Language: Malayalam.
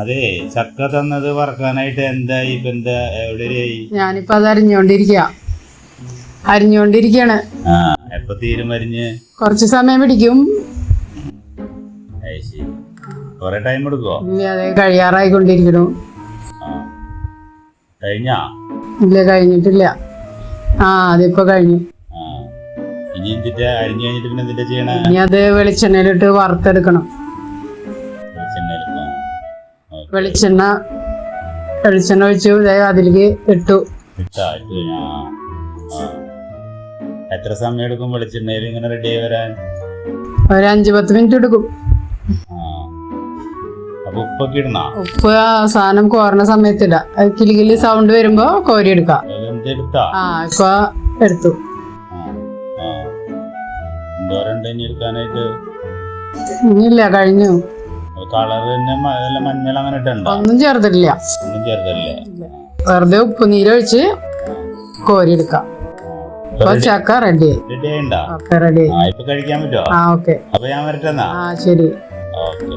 അതെ ചക്ക തന്നത് വറക്കാനായിട്ട് എന്തായി ഇപ്പൊ എന്താ എവിടെയായി ഞാനിപ്പോ അത് അരിഞ്ഞോണ്ടിരിക്കുക അരിഞ്ഞോണ്ടിരിക്കാണ് ആ എപ്പൊ തീരും അരിഞ്ഞ്? കുറച്ച് സമയം പിടിക്കും. കൊറേ ടൈം എടുക്കോ ഇല്ല അതെ കഴിയാറായിക്കൊണ്ടിരിക്കണു കഴിഞ്ഞാ? ഇല്ല കഴിഞ്ഞിട്ടില്ല. ആ അതിപ്പോ കഴിഞ്ഞു. ഇനി എന്തിട്ടാ? അരിഞ്ഞു കഴിഞ്ഞിട്ട് പിന്നെ എന്തിട്ടാ ചെയ്യണേ? ഇനി അത് വെളിച്ചെണ്ണയിലിട്ട് വറുത്തെടുക്കണം. വെളിച്ചെണ്ണ വെളിച്ചെണ്ണ ഒഴിച്ചു. അതിലേക്ക് ഇട്ടു. എത്ര സമയം എടുക്കും വെളിച്ചെണ്ണയിൽ ഇങ്ങനെ റെഡി ആയി വരാൻ? ഒരു അഞ്ചു പത്ത് മിനിറ്റ് എടുക്കും. ഉപ്പ് സാധനം കോരണ സമയത്തില്ല. കിളി കിളി സൗണ്ട് വരുമ്പോ കോരി എടുക്കാം. ആ ഇപ്പൊ എടുത്തു. ഇനിയില്ല കഴിഞ്ഞു. വല്ല മഞ്ഞൾ അങ്ങനെ ഇട്ടുണ്ടോ ഒന്നും ചേർത്തിട്ടില്ല. ഒന്നും ചേർത്തല്ലേ വെറുതെ ഉപ്പ് നീരൊഴിച്ച് കോരി എടുക്കാം ഇപ്പൊ ചക്ക റെഡി റെഡി ആയിണ്ടാ? ഓക്കെ റെഡി ഇപ്പൊ കഴിക്കാൻ പറ്റുമോ ആ ഓക്കെ. അപ്പൊ ഞാൻ വരട്ടെന്നാ? ആ ശരി. ഓക്കെ.